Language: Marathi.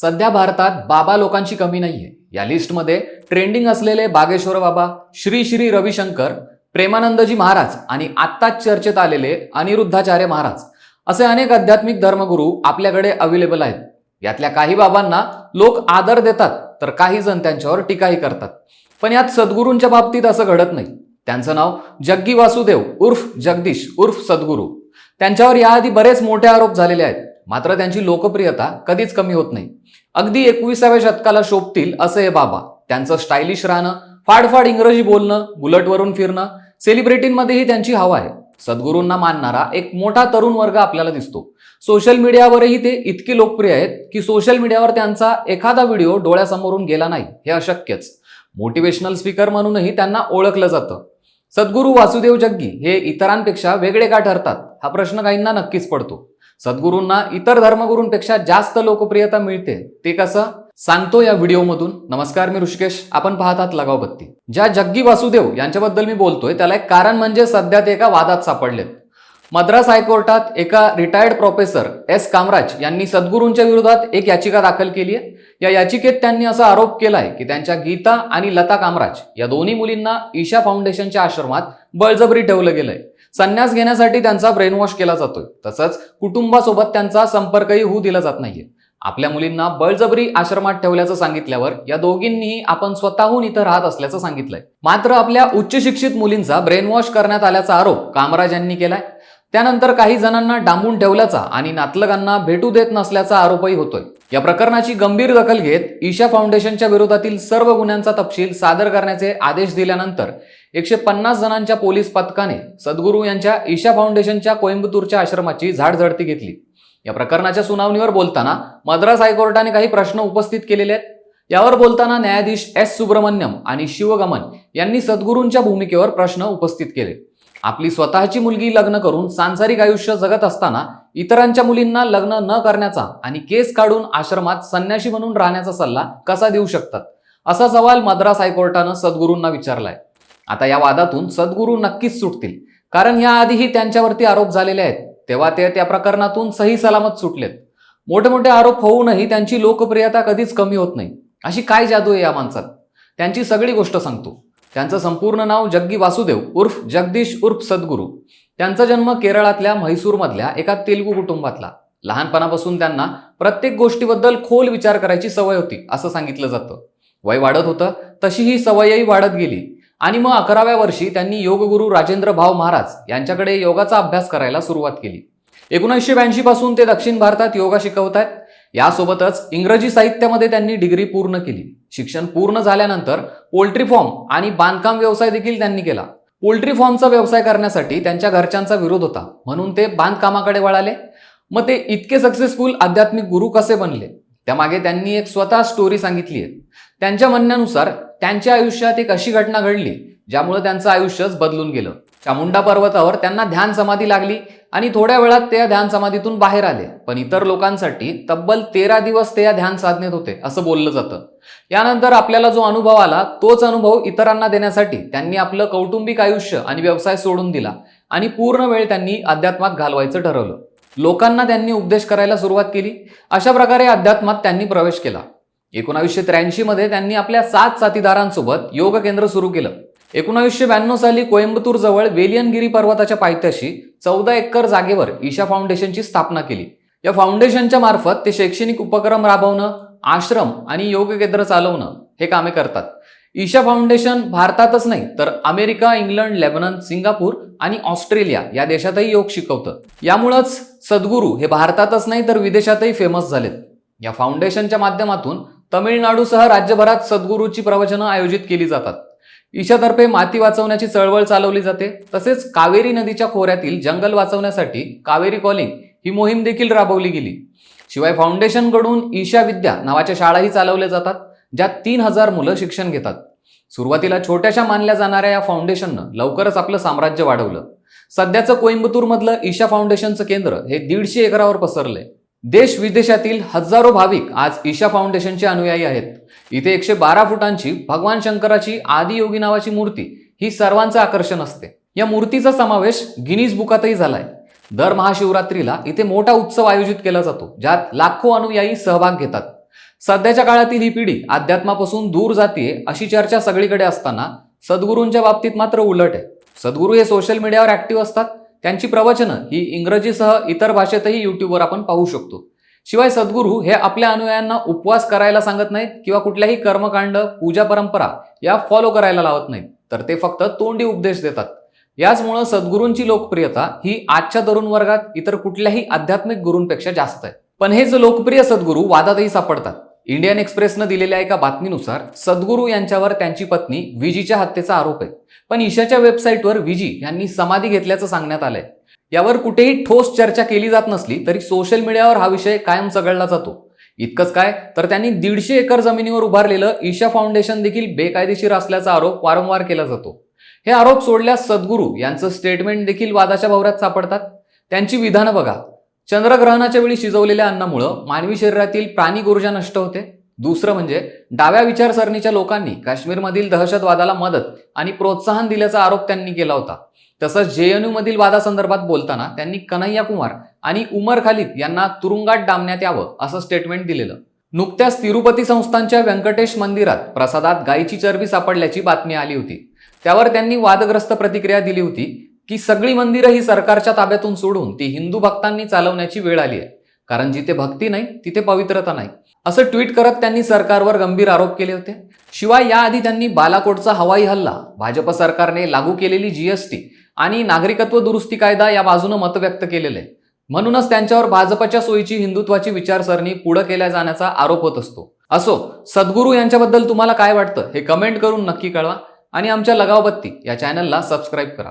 सध्या भारतात बाबा लोकांची कमी नाहीये. या लिस्टमध्ये ट्रेंडिंग असलेले बागेश्वर बाबा श्री श्री रविशंकर प्रेमानंदजी महाराज आणि आत्ताच चर्चेत आलेले अनिरुद्धाचार्य महाराज असे अनेक आध्यात्मिक धर्मगुरू आपल्याकडे अवेलेबल आहेत. यातल्या काही बाबांना लोक आदर देतात तर काही जण त्यांच्यावर टीकाही करतात. पण यात सद्गुरूंच्या बाबतीत असं घडत नाही. त्यांचं नाव जग्गी वासुदेव उर्फ जगदीश उर्फ सद्गुरू. त्यांच्यावर याआधी बरेच मोठे आरोप झालेले आहेत. मात्र त्यांची लोकप्रियता कधीच कमी होत नाही. अगदी एकविसाव्या शतकाला शोभतील असं हे बाबा. त्यांचं स्टायलिश राहणं फाडफाड इंग्रजी बोलणं बुलेटवरून फिरणं सेलिब्रिटींमध्येही त्यांची हवा आहे. सद्गुरूंना मानणारा एक मोठा तरुण वर्ग आपल्याला दिसतो. सोशल मीडियावरही ते इतके लोकप्रिय आहेत की सोशल मीडियावर त्यांचा एखादा व्हिडिओ डोळ्यासमोरून गेला नाही हे अशक्यच. मोटिवेशनल स्पीकर म्हणूनही त्यांना ओळखलं जातं. सद्गुरू वासुदेव जग्गी हे इतरांपेक्षा वेगळे का ठरतात? हा प्रश्न काहींना नक्कीच पडतो. सद्गुरूंना इतर धर्मगुरूंपेक्षा जास्त लोकप्रियता मिळते. ते कसं? सांगतो या व्हिडिओमधून. नमस्कार मी ऋषिकेश. आपण पाहतात लगाव बत्ती. ज्या जग्गी वासुदेव यांच्याबद्दल मी बोलतोय त्याला एक कारण म्हणजे सध्या ते एका वादात सापडलेत. मद्रास हायकोर्टात एका रिटायर्ड प्रोफेसर एस कामराज यांनी सद्गुरूंच्या विरोधात एक याचिका दाखल केली आहे. या याचिकेत त्यांनी असा आरोप केलाय की त्यांच्या गीता आणि लता कामराज या दोन्ही मुलींना ईशा फाउंडेशनच्या आश्रमात बळजबरी ठेवलं गेलंय. संन्यास घेण्यासाठी त्यांचा ब्रेनवॉश केला जातोय. तसंच कुटुंबासोबत त्यांचा संपर्कही होऊ दिला जात नाहीये. आपल्या मुलींना बळजबरी आश्रमात ठेवल्याचं सांगितल्यावर या दोघींनीही आपण स्वतःहून इथं राहत असल्याचं सांगितलंय. मात्र आपल्या उच्च शिक्षित मुलींचा ब्रेनवॉश करण्यात आल्याचा आरोप कामराज यांनी केलाय. त्यानंतर काही जणांना डांबून ठेवल्याचा आणि नातलगांना भेटू देत नसल्याचा आरोपही होतोय. या प्रकरणाची गंभीर दखल घेत ईशा फाउंडेशनच्या विरोधातील सर्व गुन्ह्यांचा तपशील सादर करण्याचे आदेश दिल्यानंतर एकशे पन्नास जणांच्या पोलीस पथकाने सद्गुरू यांच्या ईशा फाउंडेशनच्या कोइंबतूरच्या आश्रमाची झाडझडती घेतली. या प्रकरणाच्या सुनावणीवर बोलताना मद्रास हायकोर्टाने काही प्रश्न उपस्थित केलेले आहेत. यावर बोलताना न्यायाधीश एस. सुब्रमण्यम आणि शिवगमन यांनी सद्गुरूंच्या भूमिकेवर प्रश्न उपस्थित केले. आपली स्वतःची मुलगी लग्न करून सांसारिक आयुष्य जगत असताना इतरांच्या मुलींना लग्न न करण्याचा आणि केस काढून आश्रमात संन्याशी म्हणून राहण्याचा सल्ला कसा देऊ शकतात? असा सवाल मद्रास हायकोर्टानं सद्गुरूंना विचारलाय. आता या वादातून सद्गुरू नक्कीच सुटतील. कारण याआधीही त्यांच्यावरती आरोप झालेले आहेत. तेव्हा ते त्या प्रकरणातून सही सलामत सुटलेत. मोठे मोठे आरोप होऊनही त्यांची लोकप्रियता कधीच कमी होत नाही. अशी काय जादू आहे या माणसात? त्यांची सगळी गोष्ट सांगतो. त्यांचं संपूर्ण नाव जग्गी वासुदेव उर्फ जगदीश उर्फ सद्गुरू. त्यांचा जन्म केरळातल्या म्हैसूरमधल्या एका तेलुगू कुटुंबातला. लहानपणापासून त्यांना प्रत्येक गोष्टीबद्दल खोल विचार करायची सवय होती असं सांगितलं जातं. वय वाढत होतं तशी ही सवयही वाढत गेली. आणि मग अकराव्या वर्षी त्यांनी योगगुरू राजेंद्र भाव महाराज यांच्याकडे योगाचा अभ्यास करायला सुरुवात केली. एकोणीसशे ब्याऐंशी पासून ते दक्षिण भारतात योगा शिकवत आहेत यासोबतच इंग्रजी साहित्यामध्ये त्यांनी डिग्री पूर्ण केली. शिक्षण पूर्ण झाल्यानंतर पोल्ट्री फॉर्म आणि बांधकाम व्यवसाय देखील त्यांनी केला. पोल्ट्री फॉर्मचा व्यवसाय करण्यासाठी त्यांच्या घरच्यांचा विरोध होता. म्हणून ते बांधकामाकडे वळाले. मग ते इतके सक्सेसफुल आध्यात्मिक गुरु कसे बनले? त्यामागे त्यांनी एक स्वतः स्टोरी सांगितली आहे त्यांच्या म्हणण्यानुसार त्यांच्या आयुष्यात एक अशी घटना घडली ज्यामुळे त्यांचं आयुष्यच बदलून गेलं. चामुंडा पर्वतावर त्यांना ध्यान समाधी लागली आणि थोड्या वेळात ते या ध्यान समाधीतून बाहेर आले. पण इतर लोकांसाठी तब्बल तेरा दिवस ते या ध्यान साधनेत होते असं बोललं जातं. यानंतर आपल्याला जो अनुभव आला तोच अनुभव इतरांना देण्यासाठी त्यांनी आपलं कौटुंबिक आयुष्य आणि व्यवसाय सोडून दिला आणि पूर्ण वेळ त्यांनी अध्यात्मात घालवायचं ठरवलं. लोकांना त्यांनी उपदेश करायला सुरुवात केली. अशा प्रकारे अध्यात्मात त्यांनी प्रवेश केला. एकोणावीसशे त्र्याऐंशी मध्ये त्यांनी आपल्या सात साथीदारांसोबत योग केंद्र सुरू केलं. एकोणावीसशे ब्याण्णव साली कोइंबतूर जवळ वेलियनगिरी पर्वताच्या पायथ्याशी चौदा एकर जागेवर ईशा फाउंडेशनची स्थापना केली. या फाउंडेशनच्या मार्फत ते शैक्षणिक उपक्रम राबवणं आश्रम आणि योग केंद्र चालवणं हे कामे करतात. ईशा फाउंडेशन भारतातच नाही तर अमेरिका इंग्लंड लेबनन सिंगापूर आणि ऑस्ट्रेलिया या देशातही योग शिकवतं. यामुळंच सद्गुरू हे भारतातच नाही तर विदेशातही फेमस झालेत. या फाउंडेशनच्या माध्यमातून तमिळनाडूसह राज्यभरात सद्गुरूची प्रवचनं आयोजित केली जातात. ईशातर्फे माती वाचवण्याची चळवळ चालवली जाते. तसेच कावेरी नदीच्या खोऱ्यातील जंगल वाचवण्यासाठी कावेरी कॉलिंग ही मोहीम देखील राबवली गेली. शिवाय फाउंडेशनकडून ईशा विद्या नावाच्या शाळाही चालवल्या जातात ज्यात तीन हजार मुलं शिक्षण घेतात. सुरुवातीला छोट्याशा मानल्या जाणाऱ्या या फाउंडेशननं लवकरच आपलं साम्राज्य वाढवलं. सध्याचं कोइंबतूरमधलं ईशा फाउंडेशनचं केंद्र हे दीडशे एकरावर पसरलंय. देश विदेशातील हजारो भाविक आज ईशा फाउंडेशनचे अनुयायी आहेत. इथे एकशे बारा फुटांची भगवान शंकराची आदियोगी नावाची मूर्ती ही सर्वांचं आकर्षण असते. या मूर्तीचा समावेश गिनीज बुकातही झालाय. दर महाशिवरात्रीला इथे मोठा उत्सव आयोजित केला जातो ज्यात लाखो अनुयायी सहभाग घेतात. सध्याच्या काळातील ही पिढी अध्यात्मापासून दूर जातीये अशी चर्चा सगळीकडे असताना सद्गुरूंच्या बाबतीत मात्र उलट आहे. सद्गुरू हे सोशल मीडियावर ऍक्टिव्ह असतात त्यांची प्रवचनं ही इंग्रजीसह इतर भाषेतही युट्यूबवर आपण पाहू शकतो. शिवाय सद्गुरू हे आपल्या अनुयायांना उपवास करायला सांगत नाहीत किंवा कुठल्याही कर्मकांड पूजा परंपरा या फॉलो करायला लावत नाहीत. तर ते फक्त तोंडी उपदेश देतात. याचमुळं सद्गुरूंची लोकप्रियता ही आजच्या तरुण वर्गात इतर कुठल्याही आध्यात्मिक गुरूंपेक्षा जास्त आहे. पण हे जे लोकप्रिय सद्गुरू वादातही सापडतात. इंडियन एक्सप्रेसनं दिलेल्या एका बातमीनुसार सद्गुरू यांच्यावर त्यांची पत्नी विजीच्या हत्येचा आरोप आहे. पण ईशाच्या वेबसाईटवर विजी यांनी समाधी घेतल्याचं सांगण्यात आलंय. यावर कुठेही ठोस चर्चा केली जात नसली तरी सोशल मीडियावर हा विषय कायम चघळला जातो. इतकंच काय तर त्यांनी दीडशे एकर जमिनीवर उभारलेलं ईशा फाउंडेशन देखील बेकायदेशीर असल्याचा आरोप वारंवार केला जातो. हे आरोप सोडल्यास सद्गुरू यांचं स्टेटमेंट देखील वादाच्या भवरात सापडतात. त्यांची विधानं बघा. चंद्रग्रहणाच्या वेळी शिजवलेल्या अन्नामुळं मानवी शरीरातील प्राणी ऊर्जा नष्ट होते. दुसरं म्हणजे डाव्या विचारसरणीच्या लोकांनी काश्मीरमधील दहशतवादाला मदत आणि प्रोत्साहन दिल्याचा आरोप त्यांनी केला होता. तसंच जेएनयू मधील वादासंदर्भात बोलताना त्यांनी कन्हैया कुमार आणि उमर खालिद यांना तुरुंगात डांबण्यात यावं असं स्टेटमेंट दिलेलं. नुकत्याच तिरुपती संस्थांच्या व्यंकटेश मंदिरात प्रसादात गायीची चरबी सापडल्याची बातमी आली होती. त्यावर त्यांनी वादग्रस्त प्रतिक्रिया दिली होती. की सगळी मंदिरं ही सरकारच्या ताब्यातून सोडून ती हिंदू भक्तांनी चालवण्याची वेळ आली आहे. कारण जिथे भक्ती नाही तिथे पवित्रता नाही. असं ट्विट करत त्यांनी सरकारवर गंभीर आरोप केले होते. शिवाय याआधी त्यांनी बालाकोटचा हवाई हल्ला भाजप सरकारने लागू केलेली जीएसटी आणि नागरिकत्व दुरुस्ती कायदा या बाजूनं मत व्यक्त केलेलं आहे. म्हणूनच त्यांच्यावर भाजपच्या सोयीची हिंदुत्वाची विचारसरणी पुढे केल्या जाण्याचा आरोप होत असतो. असो सद्गुरू यांच्याबद्दल तुम्हाला काय वाटतं हे कमेंट करून नक्की कळवा आणि आमच्या लगावबत्ती या चॅनलला सबस्क्राईब करा.